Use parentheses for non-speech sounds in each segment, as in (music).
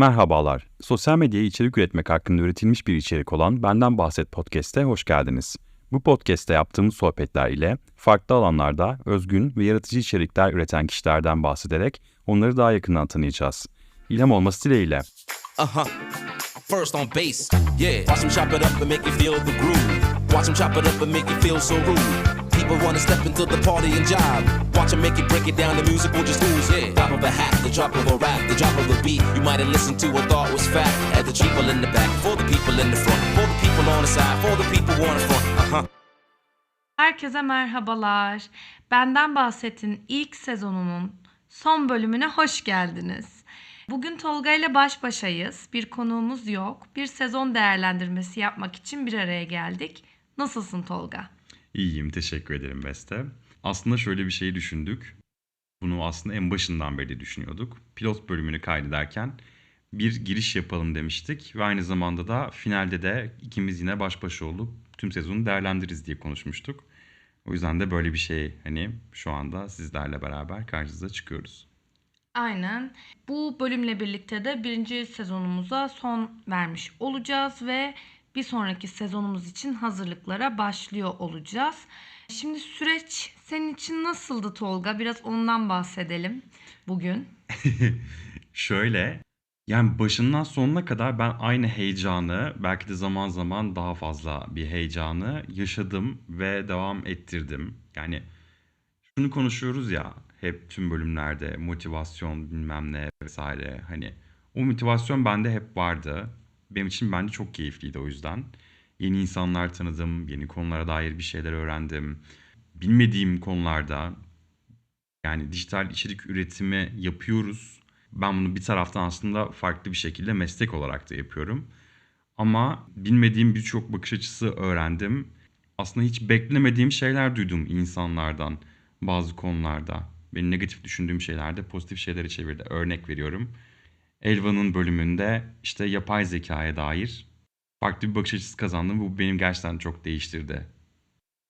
Merhabalar. Sosyal medyaya içerik üretmek hakkında üretilmiş bir içerik olan Benden Bahset Podcast'e hoş geldiniz. Bu podcast'te yaptığımız sohbetler ile farklı alanlarda özgün ve yaratıcı içerikler üreten kişilerden bahsederek onları daha yakından tanıyacağız. İlham olması dileğiyle. Uh-huh. First on bass, yeah. Watch them chop it up and make you feel the groove. Watch them chop it up and make you feel so rude. People wanna step into the party and jive. Watch them make it break it down. The music will just ooze, yeah. Drop of a hat, the drop of a rap, the drop of a beat. You might have listened to or thought was fact. At the people in the back, for the people in the front, for the people on the side, for the people on the front. Uh-huh. Herkese merhabalar. Benden Bahset'in ilk sezonunun son bölümüne hoş geldiniz. Bugün Tolga ile baş başayız. Bir konuğumuz yok. Bir sezon değerlendirmesi yapmak için bir araya geldik. Nasılsın Tolga? İyiyim, teşekkür ederim Beste. Aslında şöyle bir şey düşündük. Bunu aslında en başından beri düşünüyorduk. Pilot bölümünü kaydederken bir giriş yapalım demiştik ve aynı zamanda da finalde de ikimiz yine baş başa olup tüm sezonu değerlendiririz diye konuşmuştuk. O yüzden de böyle bir şey hani şu anda sizlerle beraber karşınıza çıkıyoruz. Aynen. Bu bölümle birlikte de birinci sezonumuza son vermiş olacağız ve bir sonraki sezonumuz için hazırlıklara başlıyor olacağız. Şimdi süreç senin için nasıldı Tolga? Biraz ondan bahsedelim bugün. (laughs) Şöyle yani başından sonuna kadar ben aynı heyecanı belki de zaman zaman daha fazla bir heyecanı yaşadım ve devam ettirdim. Yani şunu konuşuyoruz ya hep tüm bölümlerde motivasyon bilmem ne vesaire hani o motivasyon bende hep vardı. Benim için bence çok keyifliydi o yüzden. Yeni insanlar tanıdım, yeni konulara dair bir şeyler öğrendim. Bilmediğim konularda yani dijital içerik üretimi yapıyoruz. Ben bunu bir taraftan aslında farklı bir şekilde meslek olarak da yapıyorum. Ama bilmediğim birçok bakış açısı öğrendim. Aslında hiç beklemediğim şeyler duydum insanlardan bazı konularda. Beni negatif düşündüğüm şeylerde pozitif şeylere çevirdi. Örnek veriyorum. Elvan'ın bölümünde işte yapay zekaya dair farklı bir bakış açısı kazandım. Bu benim gerçekten çok değiştirdi.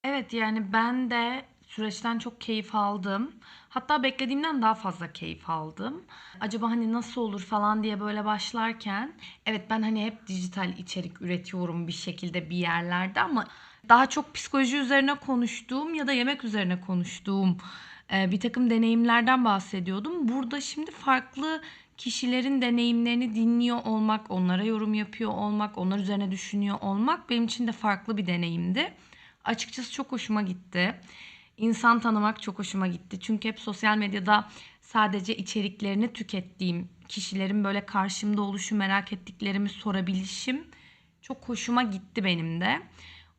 Evet yani ben de süreçten çok keyif aldım. Hatta beklediğimden daha fazla keyif aldım. Acaba hani nasıl olur falan diye böyle başlarken evet ben hani hep dijital içerik üretiyorum bir şekilde bir yerlerde ama daha çok psikoloji üzerine konuştuğum ya da yemek üzerine konuştuğum bir takım deneyimlerden bahsediyordum. Burada şimdi farklı kişilerin deneyimlerini dinliyor olmak, onlara yorum yapıyor olmak, onlar üzerine düşünüyor olmak benim için de farklı bir deneyimdi. Açıkçası çok hoşuma gitti. İnsan tanımak çok hoşuma gitti. Çünkü hep sosyal medyada sadece içeriklerini tükettiğim kişilerin böyle karşımda oluşu, merak ettiklerimi sorabilişim çok hoşuma gitti benim de.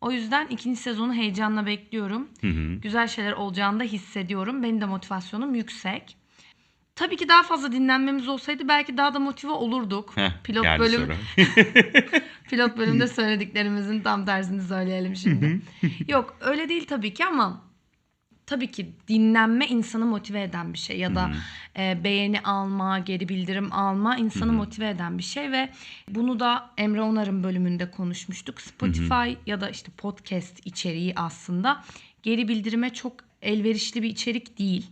O yüzden ikinci sezonu heyecanla bekliyorum. Güzel şeyler olacağını da hissediyorum. Benim de motivasyonum yüksek. Tabii ki daha fazla dinlenmemiz olsaydı belki daha da motive olurduk. Heh, Pilot geldi bölüm. (laughs) Pilot bölümde (laughs) söylediklerimizin tam tersini söyleyelim şimdi. (laughs) Yok öyle değil tabii ki ama tabii ki dinlenme insanı motive eden bir şey ya da e, beğeni alma, geri bildirim alma insanı motive eden bir şey ve bunu da Emre Onar'ın bölümünde konuşmuştuk. Spotify ya da işte podcast içeriği aslında geri bildirime çok elverişli bir içerik değil.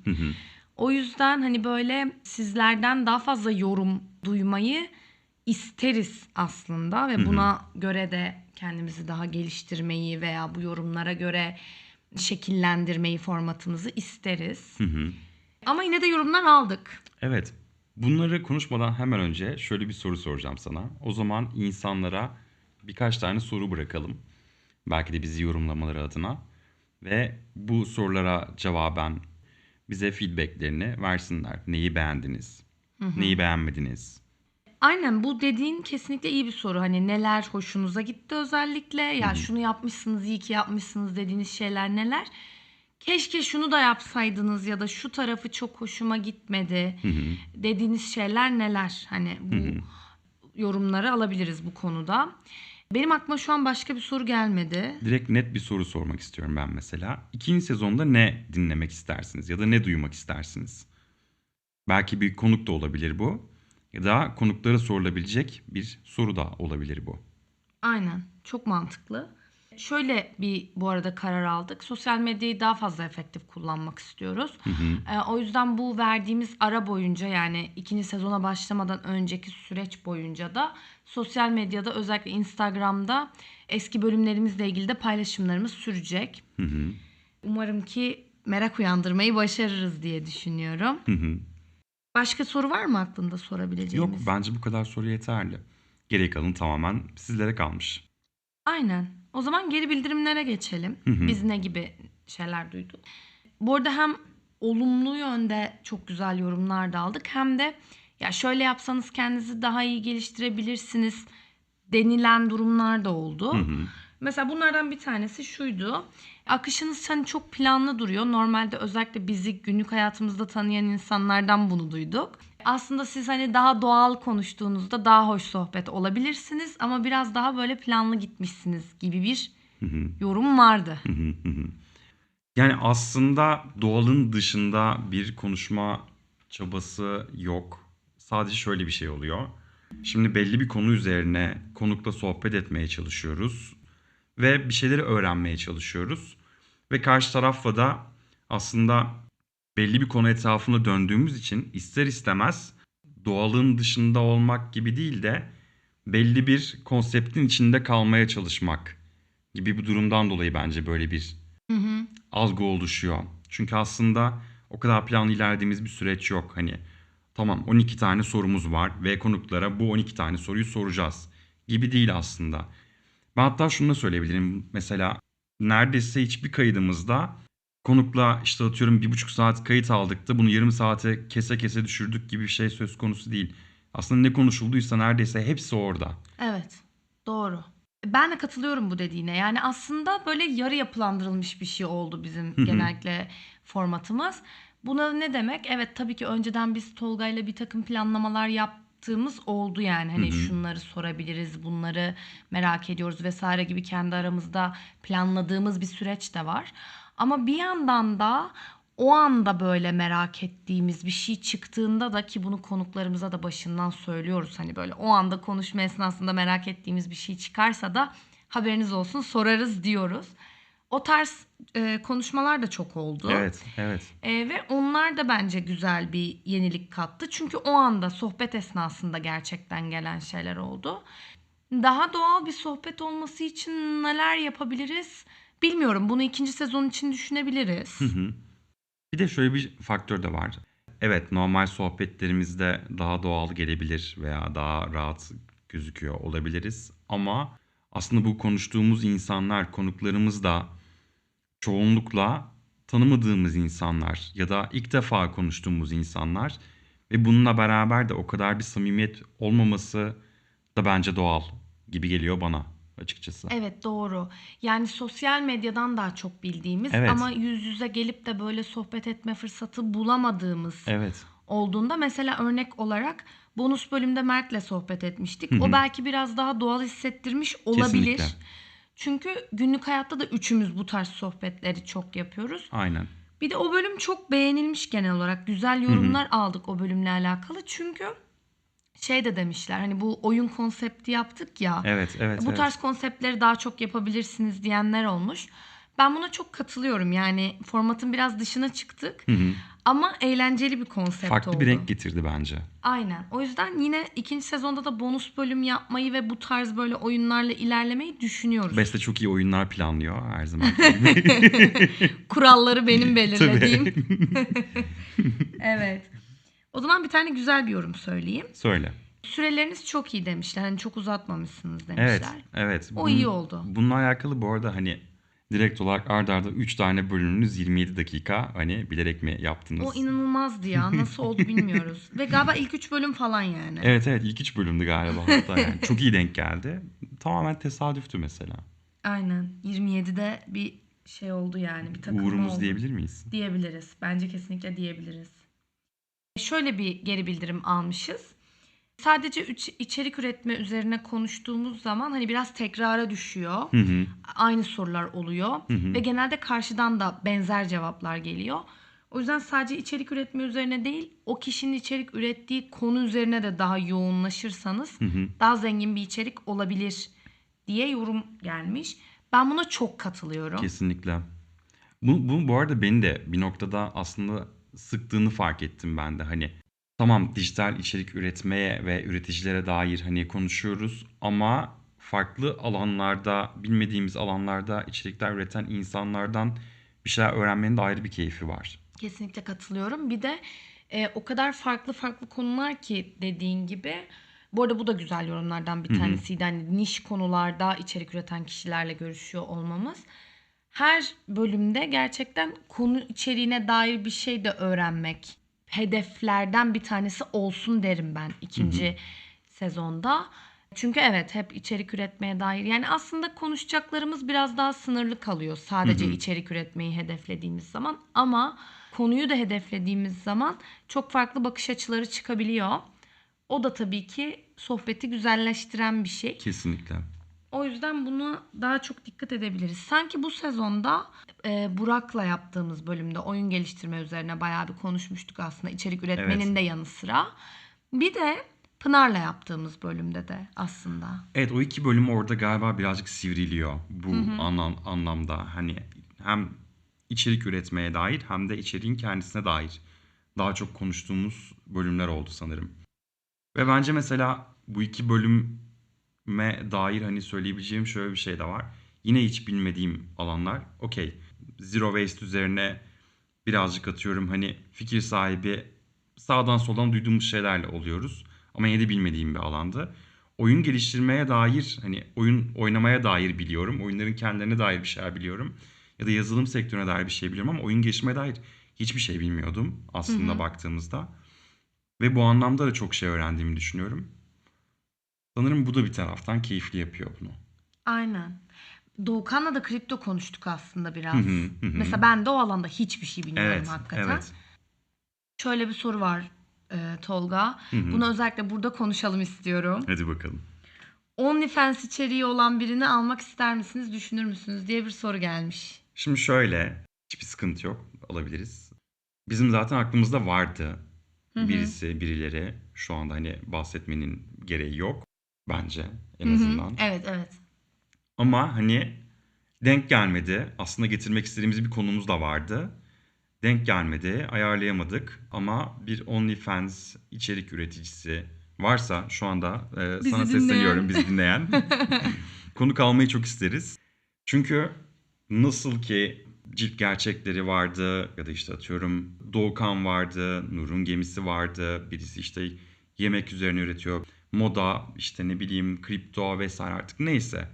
O yüzden hani böyle sizlerden daha fazla yorum duymayı isteriz aslında ve buna göre de kendimizi daha geliştirmeyi veya bu yorumlara göre şekillendirmeyi formatımızı isteriz. Ama yine de yorumlar aldık. Evet. Bunları konuşmadan hemen önce şöyle bir soru soracağım sana. O zaman insanlara birkaç tane soru bırakalım. Belki de bizi yorumlamaları adına. Ve bu sorulara cevaben bize feedbacklerini versinler. Neyi beğendiniz? Neyi beğenmediniz? Aynen bu dediğin kesinlikle iyi bir soru. Hani neler hoşunuza gitti özellikle? Ya şunu yapmışsınız, iyi ki yapmışsınız dediğiniz şeyler neler? Keşke şunu da yapsaydınız ya da şu tarafı çok hoşuma gitmedi dediğiniz şeyler neler? Hani bu yorumları alabiliriz bu konuda. Benim aklıma şu an başka bir soru gelmedi. Direkt net bir soru sormak istiyorum ben mesela. İkinci sezonda ne dinlemek istersiniz ya da ne duymak istersiniz? Belki bir konuk da olabilir bu. Ya da konuklara sorulabilecek bir soru da olabilir bu. Aynen. Çok mantıklı. Şöyle bir bu arada karar aldık. Sosyal medyayı daha fazla efektif kullanmak istiyoruz. Ee, o yüzden bu verdiğimiz ara boyunca yani ikinci sezona başlamadan önceki süreç boyunca da sosyal medyada özellikle Instagram'da eski bölümlerimizle ilgili de paylaşımlarımız sürecek. Umarım ki merak uyandırmayı başarırız diye düşünüyorum. Başka soru var mı aklında Yok sorabileceğimiz? bence bu kadar soru yeterli. Geri kalan tamamen sizlere kalmış. Aynen. O zaman geri bildirimlere geçelim. Biz ne gibi şeyler duyduk. Bu arada hem olumlu yönde çok güzel yorumlar da aldık hem de ya şöyle yapsanız kendinizi daha iyi geliştirebilirsiniz denilen durumlar da oldu. Mesela bunlardan bir tanesi şuydu. Akışınız hani çok planlı duruyor. Normalde özellikle bizi günlük hayatımızda tanıyan insanlardan bunu duyduk. Aslında siz hani daha doğal konuştuğunuzda daha hoş sohbet olabilirsiniz ama biraz daha böyle planlı gitmişsiniz gibi bir yorum vardı. Yani aslında doğalın dışında bir konuşma çabası yok. Sadece şöyle bir şey oluyor. Şimdi belli bir konu üzerine konukla sohbet etmeye çalışıyoruz ve bir şeyleri öğrenmeye çalışıyoruz. Ve karşı tarafla da aslında belli bir konu etrafında döndüğümüz için ister istemez doğalın dışında olmak gibi değil de belli bir konseptin içinde kalmaya çalışmak gibi bir durumdan dolayı bence böyle bir algı oluşuyor. Çünkü aslında o kadar planlı ilerlediğimiz bir süreç yok. Hani tamam 12 tane sorumuz var ve konuklara bu 12 tane soruyu soracağız gibi değil aslında. Ben hatta şunu da söyleyebilirim. Mesela neredeyse hiçbir kaydımızda konukla işte atıyorum bir buçuk saat kayıt aldık da bunu yarım saate kese kese düşürdük gibi bir şey söz konusu değil. Aslında ne konuşulduysa neredeyse hepsi orada. Evet, doğru. Ben de katılıyorum bu dediğine. Yani aslında böyle yarı yapılandırılmış bir şey oldu bizim genellikle formatımız. Buna ne demek? Evet tabii ki önceden biz Tolga'yla bir takım planlamalar yaptığımız oldu yani. Hani şunları sorabiliriz, bunları merak ediyoruz vesaire gibi kendi aramızda planladığımız bir süreç de var. Ama bir yandan da o anda böyle merak ettiğimiz bir şey çıktığında da ki bunu konuklarımıza da başından söylüyoruz. Hani böyle o anda konuşma esnasında merak ettiğimiz bir şey çıkarsa da haberiniz olsun sorarız diyoruz. O tarz e, konuşmalar da çok oldu. Evet, evet. E, ve onlar da bence güzel bir yenilik kattı. Çünkü o anda sohbet esnasında gerçekten gelen şeyler oldu. Daha doğal bir sohbet olması için neler yapabiliriz? Bilmiyorum. Bunu ikinci sezon için düşünebiliriz. Bir de şöyle bir faktör de var. Evet normal sohbetlerimizde daha doğal gelebilir veya daha rahat gözüküyor olabiliriz. Ama aslında bu konuştuğumuz insanlar, konuklarımız da çoğunlukla tanımadığımız insanlar ya da ilk defa konuştuğumuz insanlar ve bununla beraber de o kadar bir samimiyet olmaması da bence doğal gibi geliyor bana açıkçası. Evet doğru. Yani sosyal medyadan daha çok bildiğimiz Evet. ama yüz yüze gelip de böyle sohbet etme fırsatı bulamadığımız Evet. olduğunda mesela örnek olarak bonus bölümde Mert'le sohbet etmiştik. O belki biraz daha doğal hissettirmiş olabilir. Kesinlikle. Çünkü günlük hayatta da üçümüz bu tarz sohbetleri çok yapıyoruz. Aynen. Bir de o bölüm çok beğenilmiş genel olarak. Güzel yorumlar aldık o bölümle alakalı. Çünkü şey de demişler hani bu oyun konsepti yaptık ya. Evet, evet, Bu evet. tarz konseptleri daha çok yapabilirsiniz diyenler olmuş. Ben buna çok katılıyorum. Yani formatın biraz dışına çıktık. Ama eğlenceli bir konsept Farklı oldu. bir renk getirdi bence. Aynen. O yüzden yine ikinci sezonda da bonus bölüm yapmayı ve bu tarz böyle oyunlarla ilerlemeyi düşünüyoruz. Beste çok iyi oyunlar planlıyor her zaman. (laughs) (laughs) Kuralları benim belirlediğim. (laughs) evet. O zaman bir tane güzel bir yorum söyleyeyim. Söyle. Süreleriniz çok iyi demişler. Hani çok uzatmamışsınız demişler. Evet, evet. O iyi oldu. Bununla alakalı bu arada hani direkt olarak arda arda 3 tane bölümünüz 27 dakika hani bilerek mi yaptınız? O inanılmazdı ya. Nasıl oldu bilmiyoruz. Ve galiba ilk üç bölüm falan yani. Evet evet ilk 3 bölümdü galiba hatta yani. (laughs) Çok iyi denk geldi. Tamamen tesadüftü mesela. Aynen. 27'de bir şey oldu yani. Bir takılma Uğrumuz oldu. diyebilir miyiz? Diyebiliriz. Bence kesinlikle diyebiliriz. Şöyle bir geri bildirim almışız. Sadece üç- içerik üretme üzerine konuştuğumuz zaman hani biraz tekrara düşüyor. Hı hı. Aynı sorular oluyor ve genelde karşıdan da benzer cevaplar geliyor. O yüzden sadece içerik üretme üzerine değil, o kişinin içerik ürettiği konu üzerine de daha yoğunlaşırsanız daha zengin bir içerik olabilir diye yorum gelmiş. Ben buna çok katılıyorum. Kesinlikle. Bu, bu bu arada beni de bir noktada aslında sıktığını fark ettim ben de. Hani tamam dijital içerik üretmeye ve üreticilere dair hani konuşuyoruz ama farklı alanlarda, bilmediğimiz alanlarda içerikler üreten insanlardan bir şeyler öğrenmenin de ayrı bir keyfi var. Kesinlikle katılıyorum. Bir de e, o kadar farklı farklı konular ki dediğin gibi. Bu arada bu da güzel yorumlardan bir tanesiydi. Hani niş konularda içerik üreten kişilerle görüşüyor olmamız. Her bölümde gerçekten konu içeriğine dair bir şey de öğrenmek hedeflerden bir tanesi olsun derim ben ikinci sezonda. Çünkü evet hep içerik üretmeye dair yani aslında konuşacaklarımız biraz daha sınırlı kalıyor sadece içerik üretmeyi hedeflediğimiz zaman ama konuyu da hedeflediğimiz zaman çok farklı bakış açıları çıkabiliyor. O da tabii ki sohbeti güzelleştiren bir şey. Kesinlikle. O yüzden buna daha çok dikkat edebiliriz. Sanki bu sezonda e, Burak'la yaptığımız bölümde oyun geliştirme üzerine bayağı bir konuşmuştuk aslında içerik üretmenin Evet. de yanı sıra. Bir de Pınar'la yaptığımız bölümde de aslında. Evet o iki bölüm orada galiba birazcık sivriliyor bu anlam, anlamda. Hani hem içerik üretmeye dair hem de içeriğin kendisine dair daha çok konuştuğumuz bölümler oldu sanırım. Ve bence mesela bu iki bölüme dair hani söyleyebileceğim şöyle bir şey de var. Yine hiç bilmediğim alanlar. Okey. Zero waste üzerine birazcık atıyorum hani fikir sahibi sağdan soldan duyduğumuz şeylerle oluyoruz. Ama yine de bilmediğim bir alandı. Oyun geliştirmeye dair hani oyun oynamaya dair biliyorum. Oyunların kendilerine dair bir şeyler biliyorum. Ya da yazılım sektörüne dair bir şey biliyorum ama oyun geliştirmeye dair hiçbir şey bilmiyordum aslında baktığımızda. Ve bu anlamda da çok şey öğrendiğimi düşünüyorum. Sanırım bu da bir taraftan keyifli yapıyor bunu. Aynen. Doğukan'la da kripto konuştuk aslında biraz. Hı hı, hı hı. Mesela ben de o alanda hiçbir şey bilmiyorum Evet, hakikaten. evet. Şöyle bir soru var e, Tolga. hı. Bunu özellikle burada konuşalım istiyorum. Hadi bakalım. OnlyFans içeriği olan birini almak ister misiniz, düşünür müsünüz diye bir soru gelmiş. Şimdi şöyle, hiçbir sıkıntı yok, alabiliriz. Bizim zaten aklımızda vardı birisi, birileri. Şu anda hani bahsetmenin gereği yok bence en Hı hı. azından. Evet, evet. Ama hani denk gelmedi. Aslında getirmek istediğimiz bir konumuz da vardı. Denk gelmedi, ayarlayamadık. Ama bir OnlyFans içerik üreticisi varsa şu anda e, Bizi sana dinleyen. sesleniyorum bizi dinleyen. (laughs) Konuk almayı çok isteriz. Çünkü nasıl ki cilt gerçekleri vardı ya da işte atıyorum Doğukan vardı, Nur'un gemisi vardı, birisi işte yemek üzerine üretiyor, moda işte ne bileyim kripto vesaire artık neyse.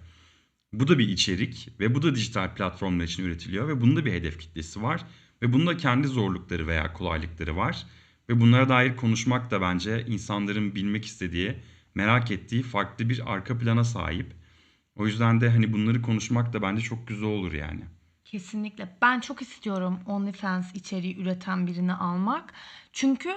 Bu da bir içerik ve bu da dijital platformlar için üretiliyor ve bunun da bir hedef kitlesi var. Ve bunun da kendi zorlukları veya kolaylıkları var. Ve bunlara dair konuşmak da bence insanların bilmek istediği, merak ettiği farklı bir arka plana sahip. O yüzden de hani bunları konuşmak da bence çok güzel olur yani. Kesinlikle. Ben çok istiyorum OnlyFans içeriği üreten birini almak. Çünkü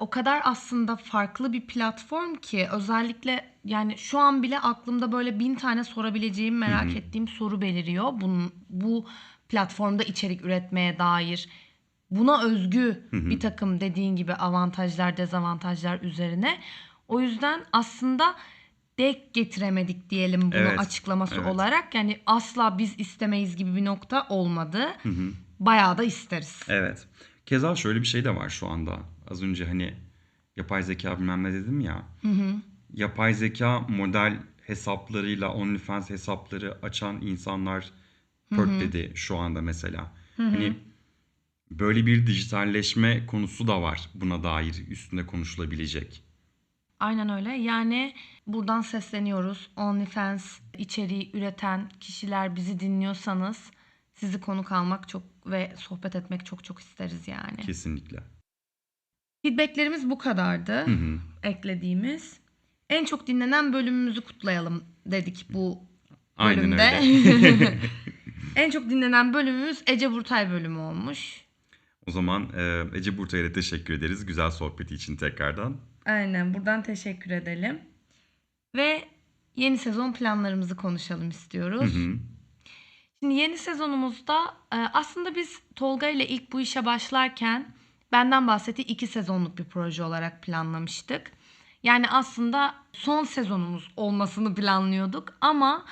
o kadar aslında farklı bir platform ki özellikle yani şu an bile aklımda böyle bin tane sorabileceğim, merak ettiğim soru beliriyor. Bunun, bu platformda içerik üretmeye dair buna özgü bir takım dediğin gibi avantajlar, dezavantajlar üzerine. O yüzden aslında denk getiremedik diyelim bunu Evet, açıklaması evet. olarak. Yani asla biz istemeyiz gibi bir nokta olmadı. Bayağı da isteriz. Evet. Keza şöyle bir şey de var şu anda. Az önce hani yapay zeka bilmem ne dedim ya. Yapay zeka model hesaplarıyla OnlyFans hesapları açan insanlar dedi şu anda mesela. Hani böyle bir dijitalleşme konusu da var buna dair üstünde konuşulabilecek. Aynen öyle. Yani buradan sesleniyoruz. OnlyFans içeriği üreten kişiler bizi dinliyorsanız sizi konuk almak çok ve sohbet etmek çok çok isteriz yani. Kesinlikle. Feedbacklerimiz bu kadardı. Hı hı. Eklediğimiz. En çok dinlenen bölümümüzü kutlayalım dedik bu Aynen bölümde. öyle. (laughs) en çok dinlenen bölümümüz Ece Burtay bölümü olmuş. O zaman e, Ece Burtay'a da teşekkür ederiz güzel sohbeti için tekrardan. Aynen buradan teşekkür edelim. Ve yeni sezon planlarımızı konuşalım istiyoruz. Hı hı. Şimdi yeni sezonumuzda e, aslında biz Tolga ile ilk bu işe başlarken benden bahsettiği iki sezonluk bir proje olarak planlamıştık. Yani aslında son sezonumuz olmasını planlıyorduk ama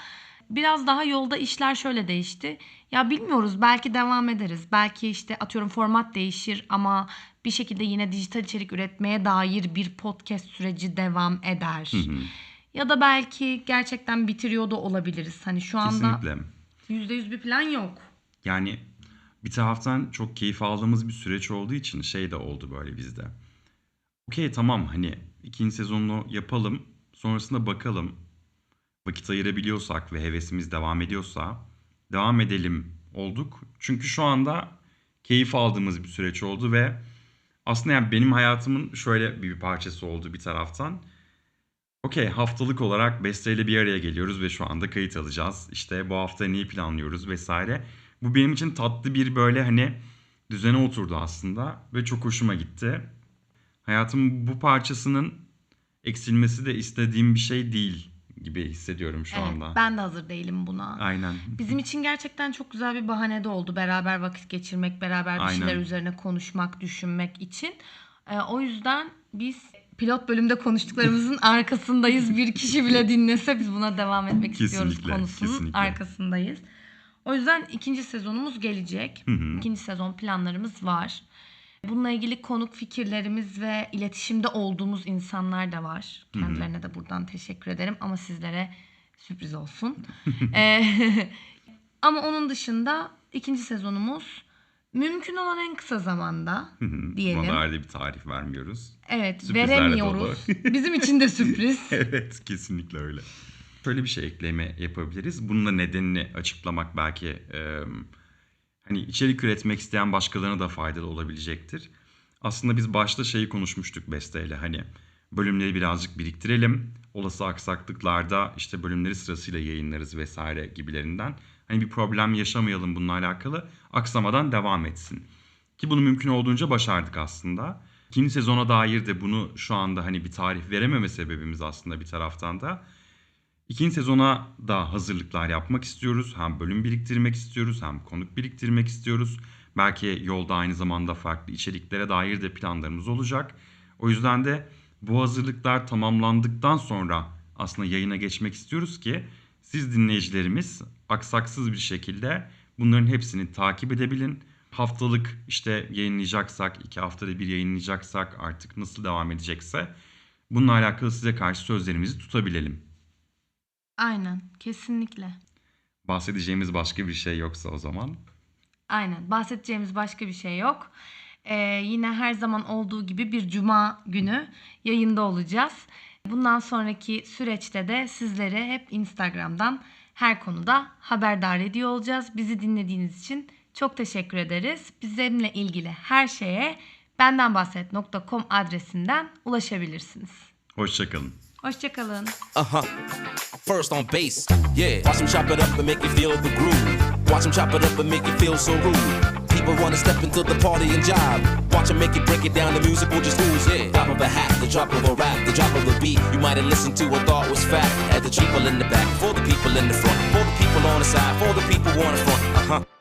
Biraz daha yolda işler şöyle değişti. Ya bilmiyoruz belki devam ederiz. Belki işte atıyorum format değişir ama bir şekilde yine dijital içerik üretmeye dair bir podcast süreci devam eder. Ya da belki gerçekten bitiriyor da olabiliriz. Hani şu anda Kesinlikle. %100 bir plan yok. Yani bir taraftan çok keyif aldığımız bir süreç olduğu için şey de oldu böyle bizde. Okey tamam hani ikinci sezonunu yapalım. Sonrasında bakalım. Vakit ayırabiliyorsak ve hevesimiz devam ediyorsa devam edelim olduk. Çünkü şu anda keyif aldığımız bir süreç oldu ve aslında yani benim hayatımın şöyle bir parçası oldu bir taraftan. Okey haftalık olarak Beste ile bir araya geliyoruz ve şu anda kayıt alacağız. İşte bu hafta neyi planlıyoruz vesaire. Bu benim için tatlı bir böyle hani düzene oturdu aslında ve çok hoşuma gitti. Hayatımın bu parçasının eksilmesi de istediğim bir şey değil gibi hissediyorum şu Evet, anda. ben de hazır değilim buna. Aynen. Bizim için gerçekten çok güzel bir bahane de oldu. Beraber vakit geçirmek, beraber bir Aynen. şeyler üzerine konuşmak, düşünmek için. Ee, o yüzden biz pilot bölümde konuştuklarımızın (laughs) arkasındayız. Bir kişi bile dinlese biz buna devam etmek istiyoruz Kesinlikle, konusunun kesinlikle. arkasındayız. O yüzden ikinci sezonumuz gelecek. İkinci sezon planlarımız var. Bununla ilgili konuk fikirlerimiz ve iletişimde olduğumuz insanlar da var. Kendilerine de buradan teşekkür ederim ama sizlere sürpriz olsun. (laughs) Ee, (laughs) ama onun dışında ikinci sezonumuz mümkün olan en kısa zamanda diyelim. Buna ayrı bir tarih vermiyoruz. Evet Sürprizlerle veremiyoruz. Bizim için de sürpriz. (laughs) evet kesinlikle öyle. Şöyle bir şey ekleme yapabiliriz. Bunun da nedenini açıklamak belki e, hani içerik üretmek isteyen başkalarına da faydalı olabilecektir. Aslında biz başta şeyi konuşmuştuk Beste ile hani bölümleri birazcık biriktirelim. Olası aksaklıklarda işte bölümleri sırasıyla yayınlarız vesaire gibilerinden. Hani bir problem yaşamayalım bununla alakalı. Aksamadan devam etsin. Ki bunu mümkün olduğunca başardık aslında. İkinci sezona dair de bunu şu anda hani bir tarih verememe sebebimiz aslında bir taraftan da. İkinci sezona da hazırlıklar yapmak istiyoruz. Hem bölüm biriktirmek istiyoruz hem konuk biriktirmek istiyoruz. Belki yolda aynı zamanda farklı içeriklere dair de planlarımız olacak. O yüzden de bu hazırlıklar tamamlandıktan sonra aslında yayına geçmek istiyoruz ki siz dinleyicilerimiz aksaksız bir şekilde bunların hepsini takip edebilin. Haftalık işte yayınlayacaksak, iki haftada bir yayınlayacaksak artık nasıl devam edecekse bununla alakalı size karşı sözlerimizi tutabilelim. Aynen kesinlikle. Bahsedeceğimiz başka bir şey yoksa o zaman. Aynen bahsedeceğimiz başka bir şey yok. Ee, yine her zaman olduğu gibi bir cuma günü yayında olacağız. Bundan sonraki süreçte de sizlere hep Instagram'dan her konuda haberdar ediyor olacağız. Bizi dinlediğiniz için çok teşekkür ederiz. Bizimle ilgili her şeye bendenbahset.com adresinden ulaşabilirsiniz. Hoşçakalın. Hoşçakalın. Uh huh. First on bass, yeah. Watch them chop it up and make you feel the groove. Watch them chop it up and make you feel so rude. People wanna step into the party and jive. Watch them make it break it down. The music will just lose. yeah. Drop of a hat, the drop of a rap, the drop of a beat. You might have listened to or thought was fact. At the people in the back, for the people in the front, for the people on the side, for the people on the front. Uh huh.